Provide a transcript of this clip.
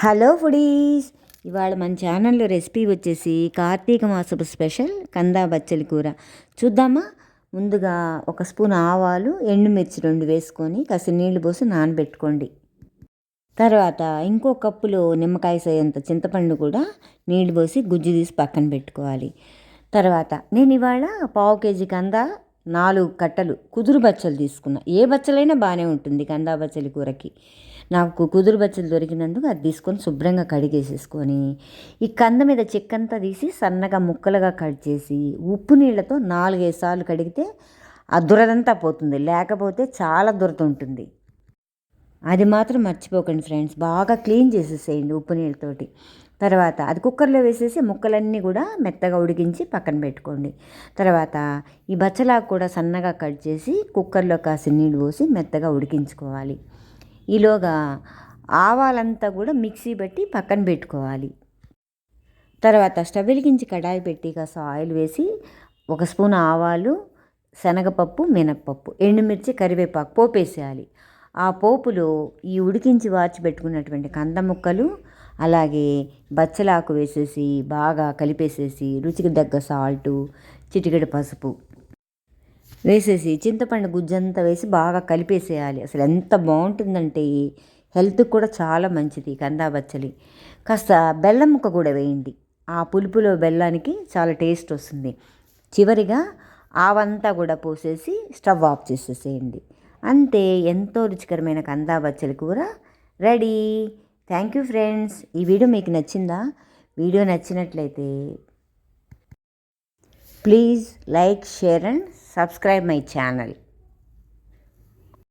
Hello foodies. ఇవాళ మన ఛానల్లో రెసిపీ వచ్చేసి కార్తీక మాసపు స్పెషల్ కందా బచ్చలి కూర. చూద్దామా? ముందుగా ఒక స్పూన్ ఆవాలు ఎండుమిర్చి రెండు వేసుకొని కాసి నీళ్ళు పోసి నానబెట్టుకోండి. తర్వాత ఇంకో కప్పులో నిమ్మకాయ సేయంత చింతపండు కూడా నీళ్ళు పోసి గుజ్జు తీసి పక్కన పెట్టుకోవాలి. తర్వాత నేను ఇవాళ పావు కేజీ కందా నాలుగు కట్టలు కుదురు బచ్చలు తీసుకున్నా. ఏ బచ్చలైనా బాగానే ఉంటుంది కందా బచ్చలి కూరకి. నాకు కుదురు బచ్చలు దొరికినందుకు అది తీసుకొని శుభ్రంగా కడిగేసేసుకొని ఈ కంద మీద చెక్కంతా తీసి సన్నగా ముక్కలుగా కట్ చేసి ఉప్పు నీళ్ళతో నాలుగైదు సార్లు కడిగితే ఆ దురదంతా పోతుంది. లేకపోతే చాలా దురద ఉంటుంది. అది మాత్రం మర్చిపోకండి ఫ్రెండ్స్. బాగా క్లీన్ చేసేసేయండి ఉప్పు నీళ్ళతోటి. తర్వాత అది కుక్కర్లో వేసేసి ముక్కలన్నీ కూడా మెత్తగా ఉడికించి పక్కన పెట్టుకోండి. తర్వాత ఈ బచ్చలాకు కూడా సన్నగా కట్ చేసి కుక్కర్లో కాసి నీళ్ళు పోసి మెత్తగా ఉడికించుకోవాలి. ఈలోగా ఆవాలంతా కూడా మిక్సీ పెట్టి పక్కన పెట్టుకోవాలి. తర్వాత స్టవ్ వెలిగించి కడాయి పెట్టి కాస్త ఆయిల్ వేసి ఒక స్పూన్ ఆవాలు శనగపప్పు మినప్పప్పు ఎండుమిర్చి కరివేపాకు పోపేసేయాలి. ఆ పోపులో ఈ ఉడికించి వాచి పెట్టుకున్నటువంటి కంద ముక్కలు అలాగే బచ్చలాకు వేసేసి బాగా కలిపేసేసి రుచికి తగ్గ సాల్టు చిటికెడు పసుపు వేసేసి చింతపండు గుజ్జంతా వేసి బాగా కలిపేసేయాలి. అసలు ఎంత బాగుంటుందంటే హెల్త్కి కూడా చాలా మంచిది కందా బచ్చలి. కాస్త బెల్లం ముక్క కూడా వేయండి. ఆ పులుపులో బెల్లానికి చాలా టేస్ట్ వస్తుంది. చివరిగా ఆవంతా కూడా పోసేసి స్టవ్ ఆఫ్ చేసేసేయండి. అంతే ఎంతో రుచికరమైన కందా బచ్చలి కూర రెడీ. థ్యాంక్ యూ ఫ్రెండ్స్ ఈ వీడియో మీకు నచ్చిందా? వీడియో నచ్చినట్లయితే please like share and subscribe my channel